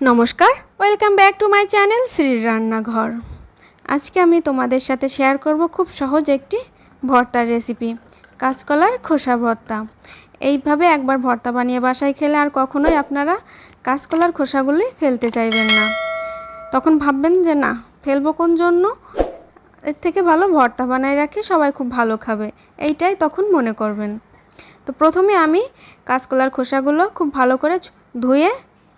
নমস্কার, welcome back to my channel শ্রীর রান্নাঘর। আজকে আমি তোমাদের সাথে শেয়ার করব খুব সহজ একটি ভর্তার রেসিপি, কাঁচকলার খোসা ভর্তা। এইভাবে একবার ভর্তা বানিয়ে বাসায় খেলে আর কখনোই আপনারা কাঁচকলার খোসাগুলি ফেলতে চাইবেন না। তখন ভাববেন যে না, ফেলব কোন জন্য? এর থেকে ভালো ভর্তা বানায় রাখি সবাই খুব ভালো খাবে, এইটাই তখন মনে করবেন। তো প্রথমে আমি কাঁচকলার খোসাগুলো খুব ভালো করে ধুয়ে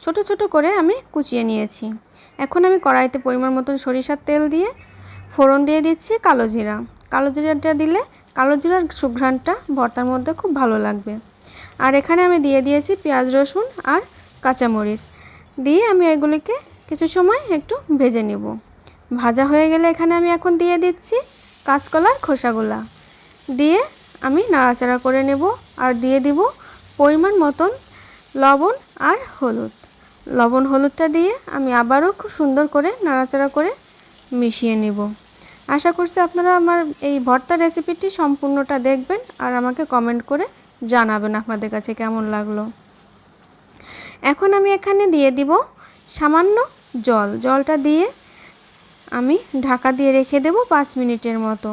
ছোট ছোট করে আমি কুচিয়ে নিয়েছি। এখন আমি কড়াইতে পরিমাণ মতন সরিষার তেল দিয়ে ফোড়ন দিয়ে দিচ্ছি কালো জিরা। কালো জিরাটা দিলে কালো জিরার সুঘ্রাণটা ভর্তার মধ্যে খুব ভালো লাগবে। আর এখানে আমি দিয়ে দিয়েছি পেঁয়াজ, রসুন আর কাঁচামরিচ। দিয়ে আমি এগুলিকে কিছু সময় একটু ভেজে নেব। ভাজা হয়ে গেলে এখানে আমি এখন দিয়ে দিচ্ছি কাঁচকলার খোসাগুলা। দিয়ে আমি নাড়াচাড়া করে নেব আর দিয়ে দিব পরিমাণ মতন লবণ আর হলুদ। লবণ হলুদটা দিয়ে আমি আবারও খুব সুন্দর করে নাড়াচাড়া করে মিশিয়ে নেব। আশা করছি আপনারা আমার এই ভর্তা রেসিপিটি সম্পূর্ণটা দেখবেন আর আমাকে কমেন্ট করে জানাবেন আপনাদের কাছে কেমন লাগল। এখন আমি এখানে দিয়ে দিব সামান্য জল। জলটা দিয়ে আমি ঢাকা দিয়ে রেখে দেব পাঁচ মিনিটের মতো।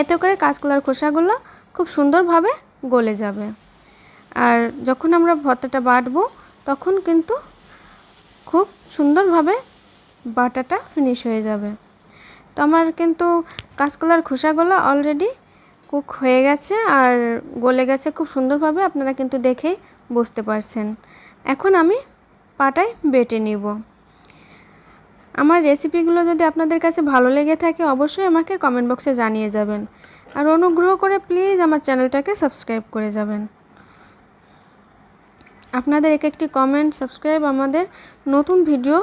এতে করে কাঁচকলার খোসাগুলো খুব সুন্দরভাবে গলে যাবে। আর যখন আমরা ভর্তাটা বাটবো তখন কিন্তু খুব সুন্দরভাবে বাটাটা ফিনিশ হয়ে যাবে। তো আমার কিন্তু কাঁচকলার খোসাগুলো অলরেডি কুক হয়ে গেছে আর গলে গেছে খুব সুন্দরভাবে, আপনারা কিন্তু দেখেই বুঝতে পারছেন। এখন আমি পাটায় বেটে নিব। আমার রেসিপিগুলো যদি আপনাদের কাছে ভালো লেগে থাকে, অবশ্যই আমাকে কমেন্ট বক্সে জানিয়ে যাবেন। আর অনুগ্রহ করে প্লিজ আমার চ্যানেলটাকে সাবস্ক্রাইব করে যাবেন। আপনাদের এক একটি কমেন্ট সাবস্ক্রাইব আমাদের নতুন ভিডিও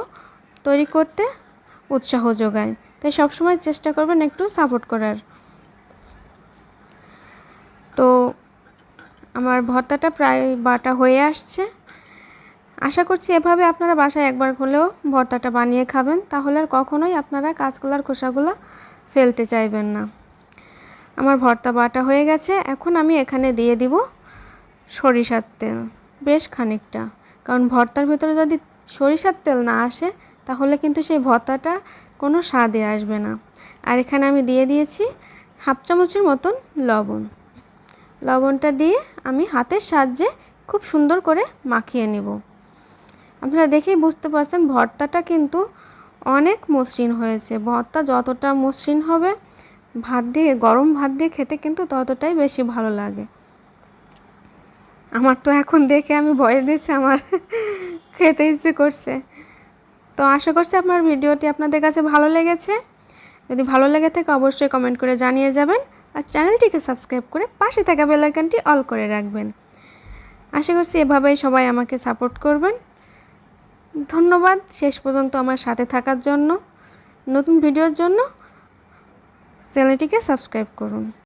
তৈরি করতে উৎসাহ যোগায়। তাই সবসময় চেষ্টা করবেন একটু সাপোর্ট করার। তো আমার ভর্তাটা প্রায় বাটা হয়ে আসছে। আশা করছি এভাবে আপনারা বাসায় একবার হলেও ভর্তাটা বানিয়ে খাবেন। তাহলে আর কখনোই আপনারা কাঁচকলার খোসাগুলো ফেলতে চাইবেন না। আমার ভর্তা বাটা হয়ে গেছে। এখন আমি এখানে দিয়ে দিব সরিষার তেল। বেশ খানিকটা। কারণ ভর্তার ভেতরে যদি সরিষার তেল না আসে, তাহলে কিন্তু সেই ভর্তাটা কোনো স্বাদে আসবে না। আর এখানে আমি দিয়ে দিয়েছি হাফ চামচের মতন লবণ। লবণটা দিয়ে আমি হাতের সাহায্যে খুব সুন্দর করে মাখিয়ে নেব। আপনারা দেখেই বুঝতে পারছেন, ভর্তাটা কিন্তু অনেক মসৃণ হয়েছে। ভর্তা যতটা মসৃণ হবে, ভাত দিয়ে, গরম ভাত দিয়ে খেতে কিন্তু ততটাই বেশি ভালো লাগে। আমার তো এখন দেখে আমি ভয়েস দিচ্ছি আমার খেতে ইচ্ছে করছে। তো আশা করছি আপনার ভিডিওটি আপনাদের কাছে ভালো লেগেছে। যদি ভালো লেগে থাকে অবশ্যই কমেন্ট করে জানিয়ে যাবেন আর চ্যানেলটিকে সাবস্ক্রাইব করে পাশে থাকা বেলাইকানটি অল করে রাখবেন। আশা করছি এভাবেই সবাই আমাকে সাপোর্ট করবেন। ধন্যবাদ শেষ পর্যন্ত আমার সাথে থাকার জন্য। নতুন ভিডিওর জন্য চ্যানেলটিকে সাবস্ক্রাইব করুন।